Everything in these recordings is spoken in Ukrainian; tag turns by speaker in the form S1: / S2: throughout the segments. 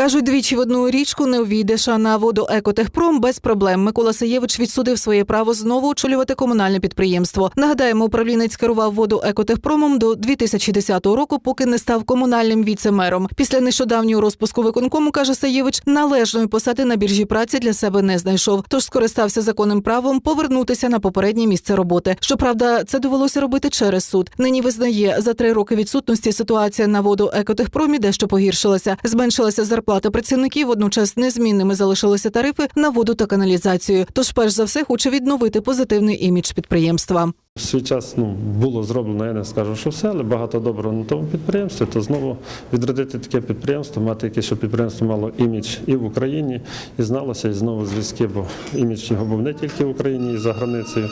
S1: Кажуть, двічі в одну річку не увійдеш, а на воду Екотехпром без проблем. Микола Саєвич відсудив своє право знову очолювати комунальне підприємство. Нагадаємо, управлінець керував воду Екотехпромом до 2010 року, поки не став комунальним віце-мером. Після нещодавнього розпуску виконкому каже Саєвич, належної посади на біржі праці для себе не знайшов. Тож скористався законним правом повернутися на попереднє місце роботи. Щоправда, це довелося робити через суд. Нині визнає за три роки відсутності ситуація на воду Екотехпромі дещо погіршилася. Зменшилася зарплата працівників. Водночас незмінними залишилися тарифи на воду та каналізацію. Тож, перш за все, хоче відновити позитивний імідж підприємства.
S2: В свій час ну, було зроблено, я не скажу, що все, але багато доброго на тому підприємстві, то знову відродити таке підприємство, мати якесь, щоб підприємство мало імідж і в Україні, і зналося, і знову зв'язки, бо імідж його був не тільки в Україні, і за границею,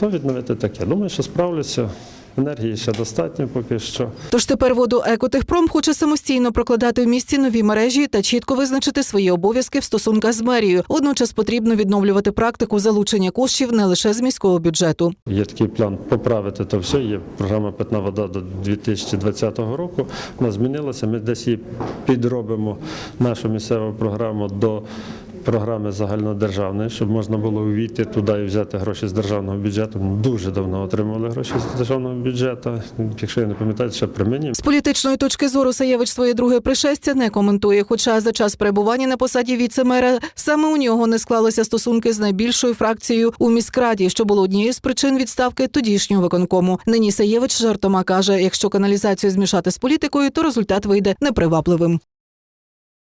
S2: то відновити таке. Думаю, що справлюся. Енергії ще достатньо поки що.
S1: Тож тепер воду Екотехпром хоче самостійно прокладати в місті нові мережі та чітко визначити свої обов'язки в стосунках з мерією. Водночас потрібно відновлювати практику залучення коштів не лише з міського бюджету.
S2: Є такий план поправити то все. Є програма Питна вода до 2020 року. Вона змінилася. Ми десь її підробимо нашу місцеву програму до програми загальнодержавної, щоб можна було увійти туди і взяти гроші з державного бюджету. Дуже давно отримували гроші з державного бюджету. Якщо я не пам'ятаю, ще при мені.
S1: З політичної точки зору Саєвич своє друге пришестя не коментує. Хоча за час перебування на посаді віце-мера саме у нього не склалися стосунки з найбільшою фракцією у міськраді, що було однією з причин відставки тодішнього виконкому. Нині Саєвич жартома каже: якщо каналізацію змішати з політикою, то результат вийде непривабливим.